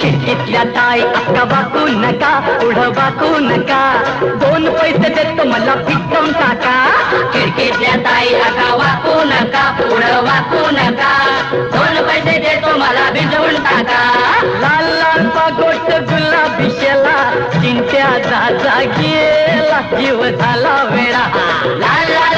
खिडकीतल्या ताई अक्का वाकू नका पुढं वाकू नका दोन पैसे देतो मला पिटून टाका खिडकीतल्या ताई अक्का वाकू नका पुढं वाकू नका दोन पैसे देतो मला भिजवून टाका. लाल लाल पागोट गुलाबी शेला चिंट्याचा गेला जीव झाला वेळा. लाल लाल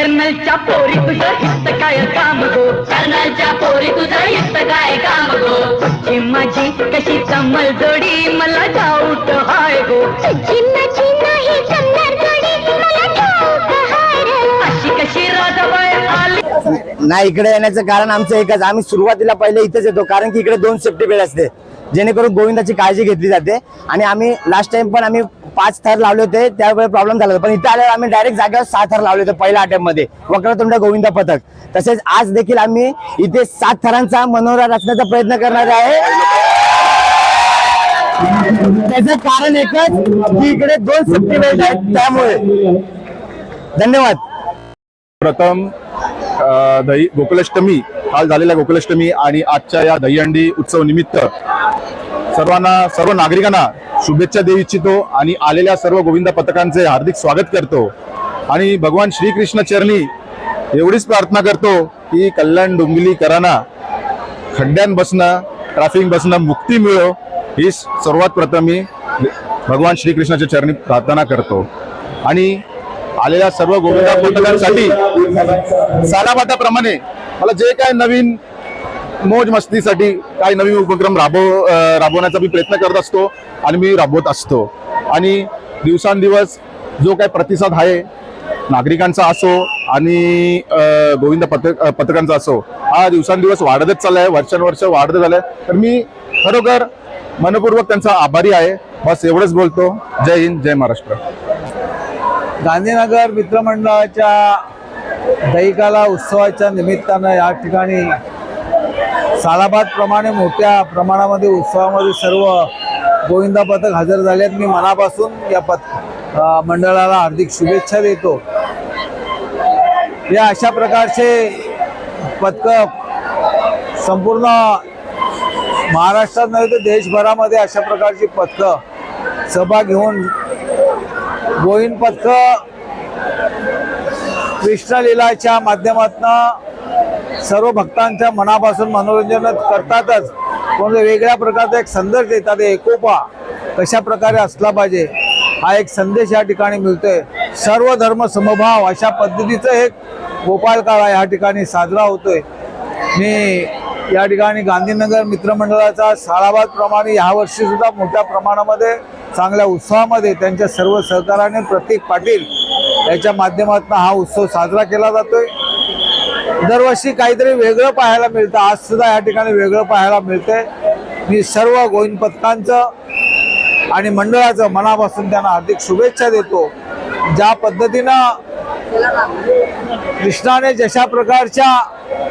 कर्नलच्या पोरी तुझं हित काय काम गो? कर्नलच्या पोरी तुझं हित काय काम गो? तुझी माझी कशी कमल जोडी मला डाऊट हाय गो. चिन्नाची नाही जमणार जोडी मला ठाऊक हाय रे. अशी कशी राजाबाई आली? नाही इकडे येण्याचं कारण आमचं एकच. आम्ही सुरुवातीला पहिले इथेच येतो कारण की इकडे दोन सेफ्टी बेड असते. जेणेकरून गोविंदाची काळजी घेतली जाते. आणि आम्ही लास्ट टाइम पण आम्ही पाच थर लावले होते त्यावेळी प्रॉब्लेम झाला होता. पण इथे आल्यावर आम्ही डायरेक्ट जागेवर सहा थर लावले होते पहिल्या अटेम्पमध्ये वक्रतुंड गोविंद पथक. तसेच आज देखील आम्ही इथे सात थरांचा मनोरा रचण्याचा प्रयत्न करणार आहे. त्याचं कारण एकच की इकडे दोन सुट्टी बेल्ट आहेत. त्यामुळे. धन्यवाद. प्रथम दही गोकुलाष्टमी. काल झालेल्या गोकुलाष्टमी आणि आजच्या या दहीहंडी उत्सव निमित्त सर्वांना सर्व नागरिकांना शुभेच्छा देऊ इच्छितो आणि आलेल्या सर्व गोविंद पथकांचे हार्दिक स्वागत करतो. आणि भगवान श्रीकृष्ण चरणी एवढीच प्रार्थना करतो की कल्याण डोंबिवलीकरांना खड्ड्यान बसणं ट्रॅफिक बसणं मुक्ती मिळो ही सर्वात प्रथम मी भगवान श्रीकृष्णाच्या चरणी प्रार्थना करतो. आणि आलेल्या सर्व गोविंदा पथकांसाठी सालाबाटाप्रमाणे मला जे काय नवीन मोज मस्तीसाठी काही नवीन उपक्रम राबव राबवण्याचा मी प्रयत्न करत असतो आणि मी राबवत असतो. आणि दिवसांदिवस जो काय प्रतिसाद आहे नागरिकांचा असो आणि गोविंद पत्रक पत्रकांचा असो हा दिवसांदिवस वाढतच चाललाय वर्षानुवर्ष वाढत झालंय तर मी खरोखर मनपूर्वक त्यांचा आभारी आहे. बस एवढंच बोलतो. जय हिंद जय महाराष्ट्र. गांधीनगर मित्रमंडळाच्या दहिकाला उत्सवाच्या निमित्तानं या ठिकाणी सालाबाद प्रमाणे मोठ्या प्रमाणामध्ये उत्सवामध्ये सर्व गोविंदा पथक हजर झाले आहेत. मी मनापासून या पथ मंडळाला हार्दिक शुभेच्छा देतो. या अशा प्रकारचे पथकं संपूर्ण महाराष्ट्रात नव्हे तर देशभरामध्ये अशा प्रकारची पथकं सभा घेऊन गोविंद पथक कृष्णलीलाच्या माध्यमातून सर्व भक्तांच्या मनापासून मनोरंजन करतातच. पण वेगळ्या प्रकारचा एक संदेश देतात एकोपा कशा प्रकारे असला पाहिजे? हा एक संदेश या ठिकाणी मिळतोय. सर्व धर्म समभाव अशा पद्धतीचं एक गोपाळ काळा या ठिकाणी साजरा होतोय. मी या ठिकाणी गांधीनगर मित्रमंडळाचा साळाबाद प्रमाणे यावर्षी सुद्धा मोठ्या प्रमाणामध्ये चांगल्या उत्सवामध्ये त्यांच्या सर्व सहकाराने प्रतीक पाटील याच्या माध्यमातून हा उत्सव साजरा केला जातोय. दरवर्षी काहीतरी वेगळं पाहायला मिळतं. आज सुद्धा या ठिकाणी वेगळं पाहायला मिळतंय. मी सर्व गोविंद पथकांचं आणि मंडळाचं मनापासून त्यांना हार्दिक शुभेच्छा देतो. ज्या पद्धतीनं कृष्णाने जशा प्रकारच्या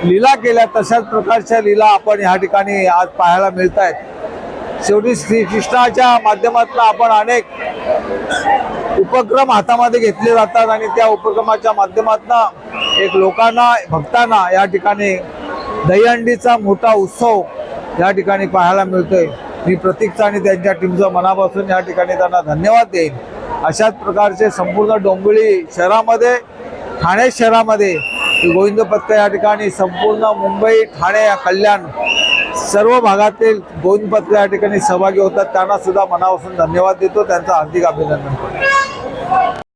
लीला केल्या तशाच प्रकारच्या लीला आपण या ठिकाणी आज पाहायला मिळत आहेत शेवटी श्रीकृष्णाच्या माध्यमातून आपण अनेक उपक्रम हातामध्ये घेतले जातात आणि त्या उपक्रमाच्या माध्यमातून एक लोकांना भक्तांना या ठिकाणी दहीहंडीचा मोठा उत्सव या ठिकाणी पाहायला मिळतोय. मी प्रतीकचा आणि त्यांच्या टीमचं मनापासून या ठिकाणी त्यांना धन्यवाद देईन. अशाच प्रकारचे संपूर्ण डोंबिवली शहरामध्ये ठाणे शहरामध्ये गोविंद पथक या ठिकाणी संपूर्ण मुंबई ठाणे या कल्याण सर्व भागातील गोविंदपत्र या ठिकाणी सहभागी होतात. त्यांना सुद्धा मनापासून धन्यवाद देतो. त्यांचं हार्दिक अभिनंदन करतो.